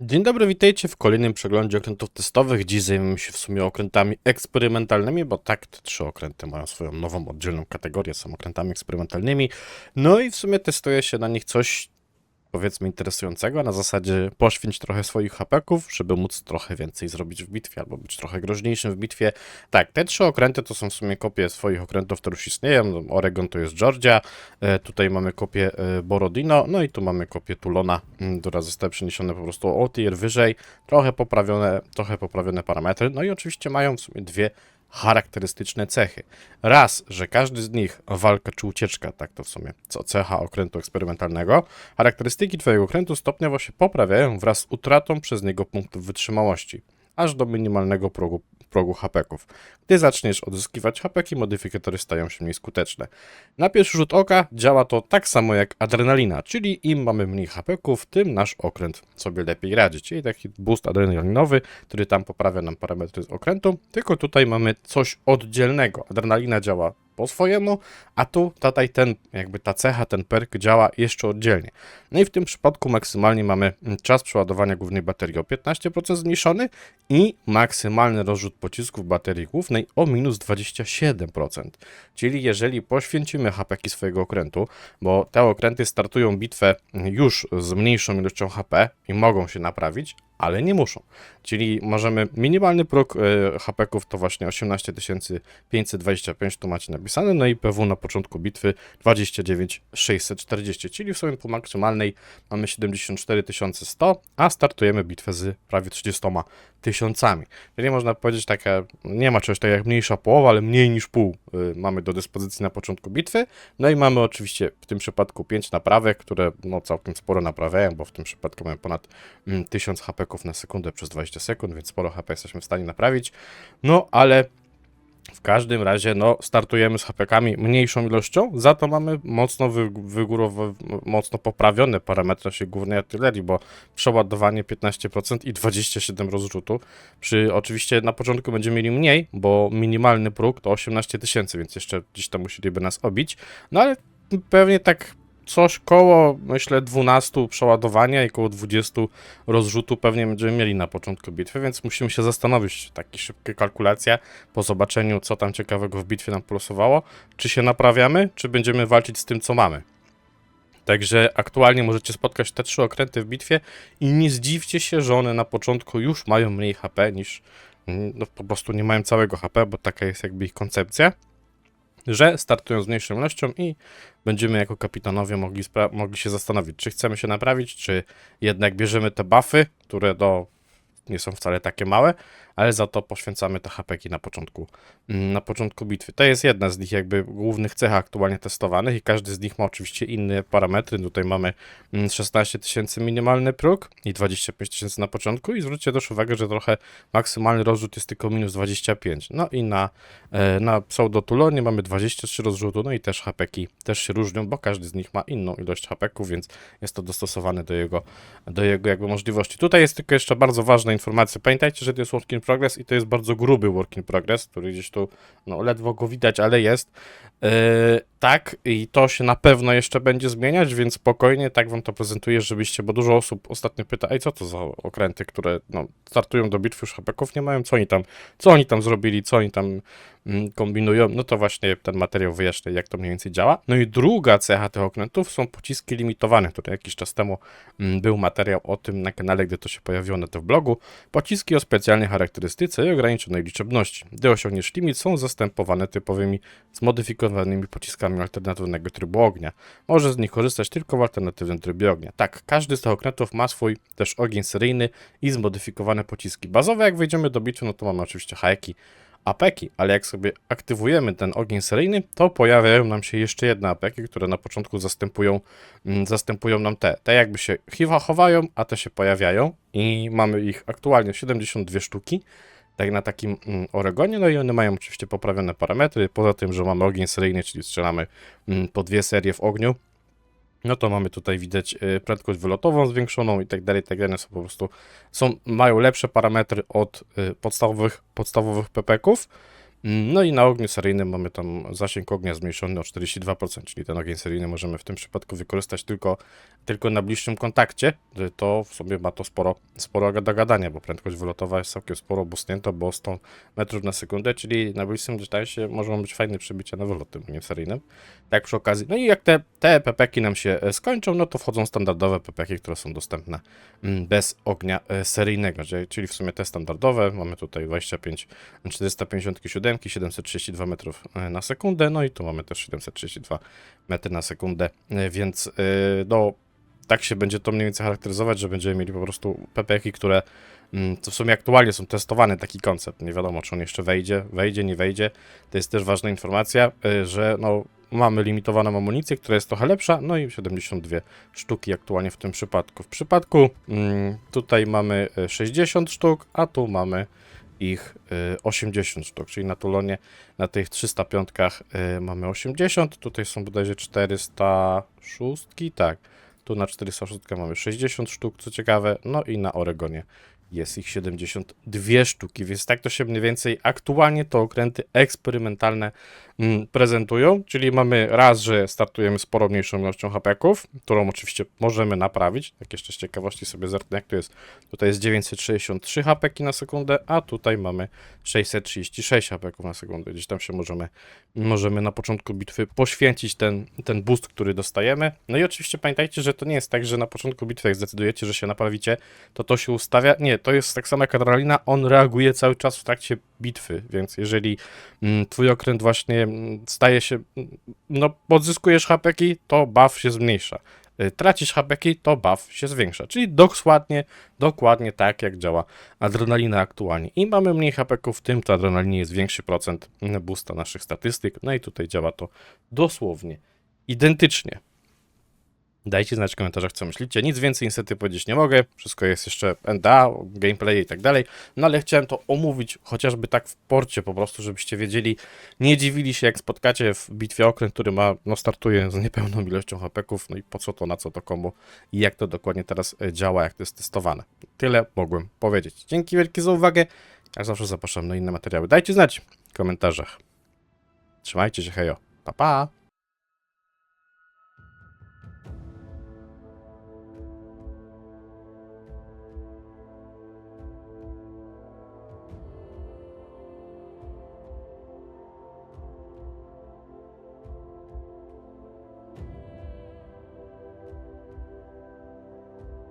Dzień dobry, witajcie w kolejnym przeglądzie okrętów testowych. Dziś zajmiemy się w sumie okrętami eksperymentalnymi, bo tak, te trzy okręty mają swoją nową, oddzielną kategorię, są okrętami eksperymentalnymi. No i w sumie testuje się na nich coś, powiedzmy, interesującego, na zasadzie poświęć trochę swoich hapeków, żeby móc trochę więcej zrobić w bitwie, albo być trochę groźniejszym w bitwie. Tak, te trzy okręty to są w sumie kopie swoich okrętów, które już istnieją. No, Oregon to jest Georgia, e, tutaj mamy kopię e, Borodino, no i tu mamy kopię Tulona, m, która została przeniesiona po prostu o tier wyżej, trochę poprawione, trochę poprawione parametry, no i oczywiście mają w sumie dwie charakterystyczne cechy. Raz, że każdy z nich walka czy ucieczka, tak to w sumie, co cecha okrętu eksperymentalnego, charakterystyki twojego okrętu stopniowo się poprawiają wraz z utratą przez niego punktów wytrzymałości, aż do minimalnego progu, progu hapeków. Gdy zaczniesz odzyskiwać hapeki, modyfikatory stają się mniej skuteczne. Na pierwszy rzut oka działa to tak samo jak adrenalina, czyli im mamy mniej hapeków, tym nasz okręt sobie lepiej radzi. Czyli taki boost adrenalinowy, który tam poprawia nam parametry z okrętu, tylko tutaj mamy coś oddzielnego. Adrenalina działa po swojemu, a tu tutaj ten, jakby ta cecha, ten perk działa jeszcze oddzielnie. No i w tym przypadku maksymalnie mamy mm, czas przeładowania głównej baterii o 15% zmniejszony i maksymalny rozrzut pocisków baterii głównej o minus 27%. Czyli jeżeli poświęcimy hapeki swojego okrętu, bo te okręty startują bitwę już z mniejszą ilością HP i mogą się naprawić, ale nie muszą. Czyli możemy minimalny próg e, hapeków to właśnie 18 525 tu macie napisane, no i PW na początku bitwy 29 640, czyli w sumie po maksymalnej mamy 74 100, a startujemy bitwę z prawie 30 tysiącami. Czyli można powiedzieć taka, nie ma czegoś tak jak mniejsza połowa, ale mniej niż pół y, mamy do dyspozycji na początku bitwy. No i mamy oczywiście w tym przypadku 5 naprawek, które no całkiem sporo naprawiają, bo w tym przypadku mamy ponad mm, 1000 HP na sekundę przez 20 sekund, więc sporo HP jesteśmy w stanie naprawić. No ale w każdym razie, no, startujemy z HP-kami mniejszą ilością, za to mamy mocno wy, wygórowe, mocno poprawione parametry naszej głównej artylerii, bo przeładowanie 15% i 27 rozrzutu. Przy, oczywiście na początku będziemy mieli mniej, bo minimalny próg to 18 tysięcy, więc jeszcze gdzieś tam musieliby nas obić. No ale pewnie tak coś koło, myślę, 12 przeładowania i koło 20 rozrzutu pewnie będziemy mieli na początku bitwy, więc musimy się zastanowić, takie szybkie kalkulacja po zobaczeniu, co tam ciekawego w bitwie nam polosowało, czy się naprawiamy, czy będziemy walczyć z tym, co mamy. Także aktualnie możecie spotkać te trzy okręty w bitwie i nie zdziwcie się, że one na początku już mają mniej HP niż, no po prostu nie mają całego HP, bo taka jest jakby ich koncepcja że startują z mniejszą ilością i będziemy jako kapitanowie mogli, mogli się zastanowić, czy chcemy się naprawić, czy jednak bierzemy te buffy, które do, nie są wcale takie małe, ale za to poświęcamy te hapeki na początku, mm, na początku bitwy. To jest jedna z nich jakby głównych cech aktualnie testowanych i każdy z nich ma oczywiście inne parametry. Tutaj mamy mm, 16 tysięcy minimalny próg i 25 tysięcy na początku i zwróćcie też uwagę, że trochę maksymalny rozrzut jest tylko minus 25. No i na, e, na pseudotulonie mamy 23 rozrzutu, no i też hapeki też się różnią, bo każdy z nich ma inną ilość hapeków, więc jest to dostosowane do jego, do jego jakby możliwości. Tutaj jest tylko jeszcze bardzo ważna informacja. Pamiętajcie, że to jest progress i to jest bardzo gruby work in progress, który gdzieś tu, no ledwo go widać, ale jest. Yy, tak, i to się na pewno jeszcze będzie zmieniać, więc spokojnie tak wam to prezentuję, żebyście, bo dużo osób ostatnio pyta, ej, co to za okręty, które no, startują do bitwy, już hapeków nie mają, co oni tam, co oni tam zrobili, co oni tam mm, kombinują, no to właśnie ten materiał wyjaśnia, jak to mniej więcej działa. No i druga cecha tych okrętów są pociski limitowane. Tutaj jakiś czas temu mm, był materiał o tym na kanale, gdy to się pojawiło na w blogu. Pociski o specjalnej charakterystyce i ograniczonej liczebności. Gdy osiągniesz limit, są zastępowane typowymi, zmodyfikowanymi pociskami alternatywnego trybu ognia. Może z nich korzystać tylko w alternatywnym trybie ognia. Tak, każdy z tych okrętów ma swój też ogień seryjny i zmodyfikowane pociski. Bazowe, jak wejdziemy do bitwy, no to mamy oczywiście hajki, apeki, ale jak sobie aktywujemy ten ogień seryjny, to pojawiają nam się jeszcze jedne apeki, które na początku zastępują, mm, zastępują nam te. Te jakby się chowają, a te się pojawiają i mamy ich aktualnie 72 sztuki. Tak na takim mm, Oregonie, no i one mają oczywiście poprawione parametry, poza tym, że mamy ogień seryjny, czyli strzelamy mm, po dwie serie w ogniu, no to mamy tutaj widać y, prędkość wylotową zwiększoną i tak dalej, tak dalej. Są po prostu, są, mają lepsze parametry od y, podstawowych, podstawowych PPK-ów. No i na ogniu seryjnym mamy tam zasięg ognia zmniejszony o 42%, czyli ten ogień seryjny możemy w tym przypadku wykorzystać tylko, tylko na bliższym kontakcie. To w sobie ma to sporo, sporo do gadania, bo prędkość wylotowa jest całkiem sporo boostnięta, bo 100 metrów na sekundę, czyli na bliższym dystansie mogą być fajne przebicia na wylot tym ogniem seryjnym. Tak przy okazji. No i jak te, te pepeki nam się e, skończą, no to wchodzą standardowe pepeki, które są dostępne mm, bez ognia e, seryjnego, czyli w sumie te standardowe. Mamy tutaj 25 457, 732 metrów e, na sekundę, no i tu mamy też 732 metry na sekundę, e, więc e, no tak się będzie to mniej więcej charakteryzować, że będziemy mieli po prostu pepeki, które mm, co w sumie aktualnie są testowane, taki koncept. Nie wiadomo, czy on jeszcze wejdzie, wejdzie, nie wejdzie. To jest też ważna informacja, że no, mamy limitowaną amunicję, która jest trochę lepsza, no i 72 sztuki aktualnie w tym przypadku. W przypadku mm, tutaj mamy y, 60 sztuk, a tu mamy ich y, 80 sztuk, czyli na Tulonie na tych 305 y, mamy 80, tutaj są bodajże 406, tak. Tu na 406 mamy 60 sztuk, co ciekawe, no i na Oregonie jest ich 72 sztuki, więc tak to się mniej więcej aktualnie to okręty eksperymentalne mm, prezentują, czyli mamy raz, że startujemy sporo mniejszą ilością hapeków, którą oczywiście możemy naprawić, tak jeszcze z ciekawości sobie zerknę jak to jest, tutaj jest 963 hapeki na sekundę, a tutaj mamy 636 hapeków na sekundę, gdzieś tam się możemy, możemy na początku bitwy poświęcić ten, ten boost, który dostajemy, no i oczywiście pamiętajcie, że to nie jest tak, że na początku bitwy jak zdecydujecie, że się naprawicie, to to się ustawia. Nie, to jest tak samo jak adrenalina, on reaguje cały czas w trakcie bitwy, więc jeżeli mm, twój okręt właśnie mm, staje się, mm, no odzyskujesz hapeki, to buff się zmniejsza. Y, Tracisz hapeki, to buff się zwiększa. Czyli dokładnie, dokładnie tak jak działa adrenalina aktualnie. Im mamy mniej hapeków, tym to adrenalinie jest większy procent boosta naszych statystyk. No i tutaj działa to dosłownie identycznie. Dajcie znać w komentarzach, co myślicie. Nic więcej niestety powiedzieć nie mogę. Wszystko jest jeszcze NDA, gameplay i tak dalej. No ale chciałem to omówić chociażby tak w porcie po prostu, żebyście wiedzieli, nie dziwili się jak spotkacie w bitwie okręt, który ma, no startuje z niepełną ilością hapeków, no i po co to, na co to komu i jak to dokładnie teraz e, działa, jak to jest testowane. Tyle mogłem powiedzieć. Dzięki wielkie za uwagę. Jak zawsze zapraszam na inne materiały. Dajcie znać w komentarzach. Trzymajcie się, hejo. Pa, pa.